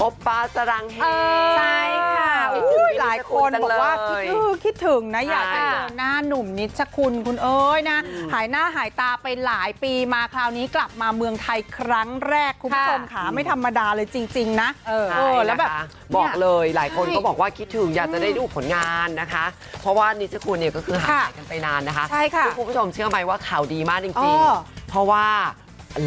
โอปป้าสรังเฮ ใช่ค่ะคิดอุ้ถึงยพี่หลายคนจังบอกว่าเลคิดยถึงคิดถึงนะ อยากจะใช่เจอหน้าหนุ่มนิชคุณคุณเอ้ยนะ หายหน้าหายตาไปหลายปีมาคราวนี้กลับมาเมืองไทยครั้งแรก คุณผู้ชมค่ะไม่ธรรมดาเลยจริง ๆ นะ เออใช่แล้วแบบนะคะบอกเลยหลายคนใช่ก็บอกว่าคิดถึงอยากจะได้ดูผลงานนะคะ เพราะว่านิชคุณเนี่ยก็คือหายค่ะไปกันไปนานนะคะใช่ค่ะซึ่งคุณผู้ชมเชื่อไหมว่าข่าวดีมากจอ๋ริงอๆเพราะว่า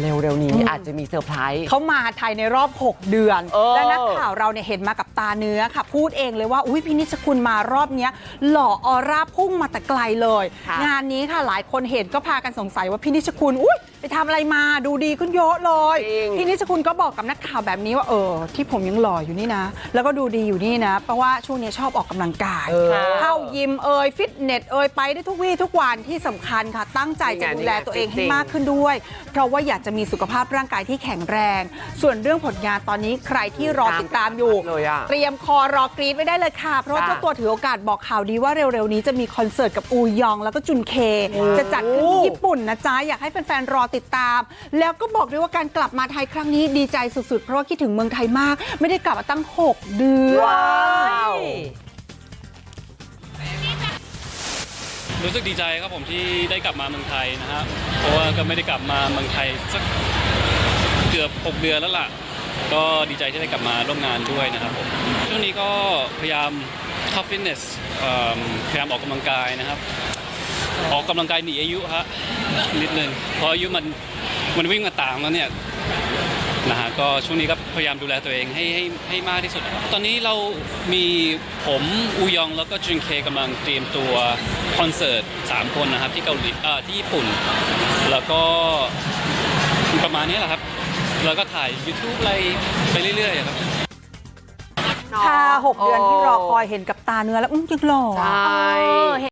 เร็วๆนี้อาจจะมีเซอร์ไพรส์เขามาไทยในรอบ 6 เดือนเออและนักข่าวเราเนี่ยเห็นมากับตาเนื้อค่ะ พูดเองเลยว่าอุ้ยพี่นิชคุณมารอบเนี้ย หล่อออร่าพุ่งมาแต่ไกลเลยค่ะงานนี้ค่ะหลายคนเห็นก็พากันสงสัยว่าพี่นิชคุณอุ้ยไปทำอะไรมาดูดีขึ้นเยอะเลยจริงพี่นิชคุณก็บอกกับนักข่าวแบบนี้ว่าเออที่ผมยังหล่ออยู่นี่นะ แล้วก็ดูดีอยู่นี่นะ เพราะว่าช่วงนี้ชอบออกกำลังกายเออเข้ายิมเอยฟิตเนสเอยไปได้ทุกวี่ทุกวันที่สำคัญค่ะ ตั้งใจจะดูแลตัวเองให้มากขึ้นด้วย เพราะว่าอยากจะมีสุขภาพร่างกายที่แข็งแรง ส่วนเรื่องผลงานตอนนี้ใครที่รอติดตามอยู่ เลยอะ เตรียมคอรอกรีดไว้ได้เลยค่ะ เพราะว่าจ้ะเจ้าตัวถือโอกาสบอกข่าวดีว่าเร็วๆนี้จะมีคอนเสิร์ตกับอูยองแล้วก็จุนเค จะจัดขึ้นที่ญี่ปุ่นนะจ๊ะ อยากให้แฟนๆ รอติดตาม แล้วก็บอกด้วยว่าการกลับมาไทยครั้งนี้ดีใจสุดๆ เพราะว่าคิดถึงเมืองไทยมาก ไม่ได้กลับมาตั้ง 6 เดือน ว้าว รู้สึกดีใจครับผมที่ได้กลับมาเมืองไทยนะฮะเพราะว่าก็ไม่ได้กลับมาเมืองไทยสักเกือบ 6 เดือนแล้วล่ะ ก็ดีใจที่ได้กลับมาร่วมงานด้วยนะครับผมช่วงนี้ก็พยายามเข้าฟิตเนสเอิ่มพยายามออกกำลังกายนะครับ ออกกำลังกายหนีอายุฮะนิดนึงเพราะอายุมันมันวิ่งมาตามแล้วเนี่ยนะฮะก็ช่วงนี้ก็ พยายามดูแลตัวเองให้ให้ให้มากที่สุด ตอนนี้เรามีผมอูยองแล้วก็จุนเคกำลังเตรียมตัวคอนเสิร์ต 3 คนนะครับที่เกาหลีเอ่อที่ญี่ปุ่น แล้วก็ประมาณนี้แหละครับ แล้วก็ถ่าย YouTube อะไรไปเรื่อยๆครับ ค่ะ6เดือนที่รอคอยเห็นกับตาเนื้อแล้วอื้อยังหล่อใช่ เออเห็น